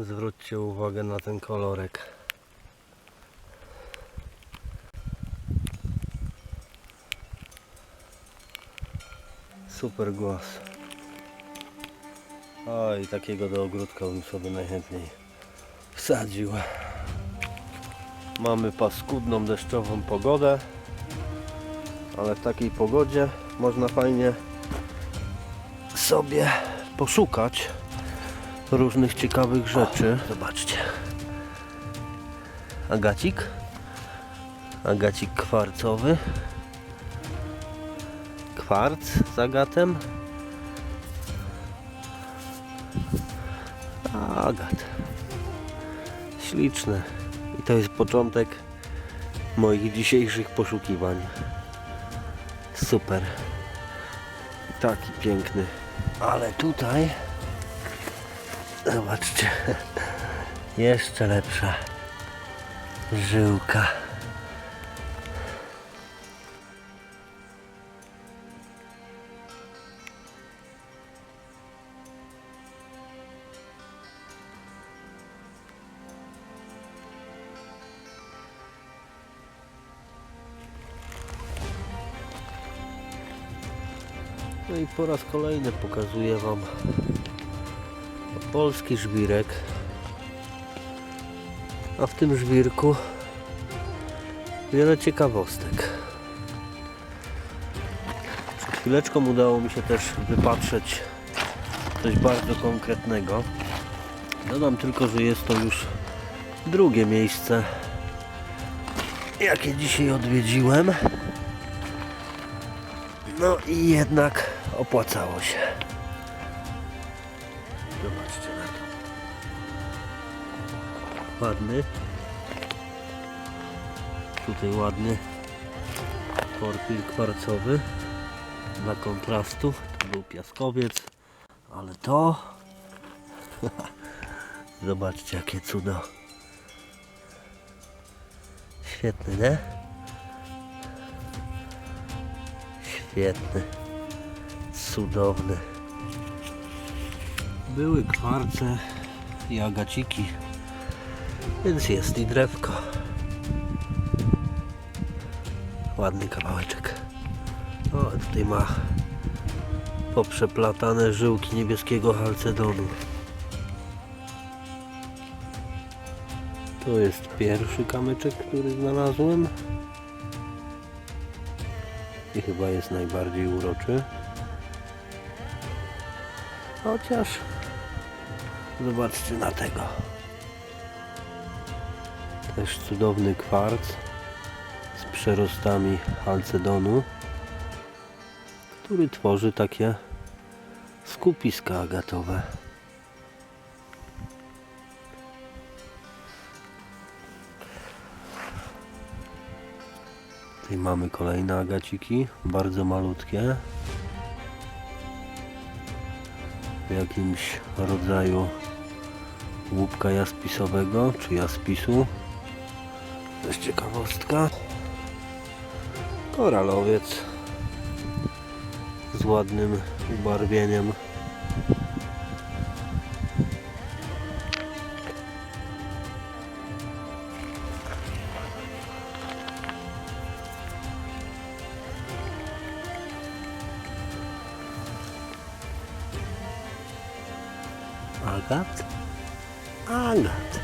Zwróćcie uwagę na ten kolorek. Super głos. Oj, takiego do ogródka bym sobie najchętniej wsadził. Mamy paskudną deszczową pogodę, ale w takiej pogodzie można fajnie sobie poszukać różnych ciekawych rzeczy. Zobaczcie. Agacik. Agacik kwarcowy. Kwarc z agatem. Agat. Śliczne. I to jest początek moich dzisiejszych poszukiwań. Super. Taki piękny. Ale tutaj Zobaczcie. Jeszcze lepsza żyłka. No i po raz kolejny pokazuję Wam polski żwirek. A w tym żwirku wiele ciekawostek. Przed chwileczką udało mi się też wypatrzeć coś bardzo konkretnego. Dodam tylko, że jest to już drugie miejsce, jakie dzisiaj odwiedziłem. No i jednak opłacało się. Ładny. Tutaj ładny porfir kwarcowy dla kontrastu. To był piaskowiec, ale to zobaczcie jakie cudo. Świetny, nie? Świetny. Cudowny. Były kwarce i agaciki, więc jest i drewko. Ładny kawałeczek. O, tutaj ma poprzeplatane żyłki niebieskiego halcedonu. To jest pierwszy kamyczek, który znalazłem. I chyba jest najbardziej uroczy. Chociaż zobaczcie na tego. Też cudowny kwarc z przerostami halcedonu, który tworzy takie skupiska agatowe. Tutaj mamy kolejne agaciki, bardzo malutkie. w jakimś rodzaju łupka jaspisowego czy jaspisu. Jest ciekawostka. Koralowiec z ładnym ubarwieniem. Agat? Agat.